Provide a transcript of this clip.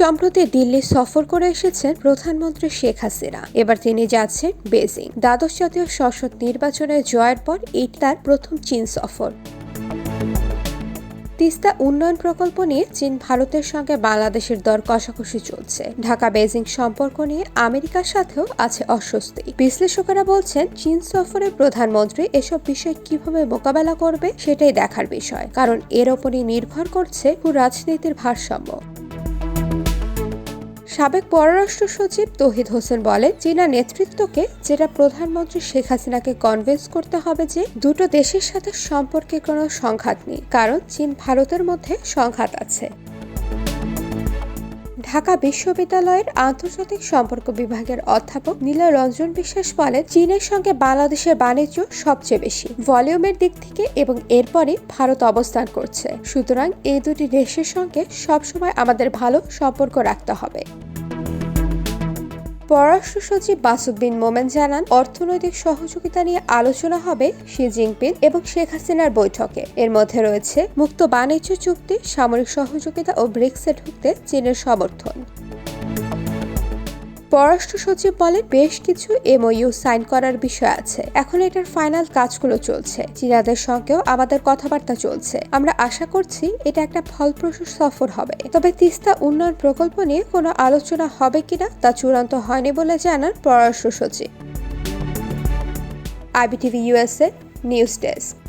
সম্প্রতি দিল্লি সফর করে এসেছেন প্রধানমন্ত্রী শেখ হাসিনা। এবার তিনি যাচ্ছেন বেজিং। দ্বাদশ জাতীয় সংসদ নির্বাচনে জয়ের পর এটি তার প্রথম চীন সফর। তিস্তা উন্নয়ন প্রকল্প নিয়ে চীন ভারতের সঙ্গে বাংলাদেশের দর কষাকষি চলছে। ঢাকা বেজিং সম্পর্ক নিয়ে আমেরিকার সাথেও আছে অস্বস্তি। বিশ্লেষকেরা বলছেন, চীন সফরে প্রধানমন্ত্রী এসব বিষয় কীভাবে মোকাবেলা করবে সেটাই দেখার বিষয়, কারণ এর ওপরই নির্ভর করছে রাজনীতির ভারসাম্য। সাবেক পররাষ্ট্র সচিব তহিদ হোসেন বলেন, চীনা নেতৃত্বকে যেটা প্রধানমন্ত্রী শেখ হাসিনাকে কনভিন্স করতে হবে যে দুটো দেশের সাথে সম্পর্কে কোনো সংঘাত নেই, কারণ চীন ভারতের মধ্যে সংঘাত আছে। ঢাকা বিশ্ববিদ্যালয়ের আন্তর্জাতিক সম্পর্ক বিভাগের অধ্যাপক নীলা রঞ্জন বিশ্বাস বলেন, চীনের সঙ্গে বাংলাদেশের বাণিজ্য সবচেয়ে বেশি, ভলিউমের দিক থেকে এবং এরপরে ভারত অবস্থান করছে। সুতরাং এই দুটি দেশের সঙ্গে সবসময় আমাদের ভালো সম্পর্ক রাখতে হবে। পররাষ্ট্র সচিব বাসুদ্দিন মোমেন জানান, অর্থনৈতিক সহযোগিতা নিয়ে আলোচনা হবে শি জিনপিং এবং শেখ হাসিনার বৈঠকে। এর মধ্যে রয়েছে মুক্ত বাণিজ্য চুক্তি, সামরিক সহযোগিতা ও ব্রিক্সে ঢুকতে চীনের সমর্থন। পররাষ্ট্র সচিব বলেন, বেশ কিছু এমওইউ সাইন করার বিষয় আছে। এখন এটার ফাইনাল কাজগুলো চলছে। চীনাদের সঙ্গেও আমাদের কথাবার্তা চলছে। আমরা আশা করছি এটা একটা ফলপ্রসূ সফর হবে। তবে তিস্তা উন্নয়ন প্রকল্প নিয়ে কোনো আলোচনা হবে কিনা তা চূড়ান্ত হয়নি বলে জানান পররাষ্ট্র সচিব। IBTV USA news desk.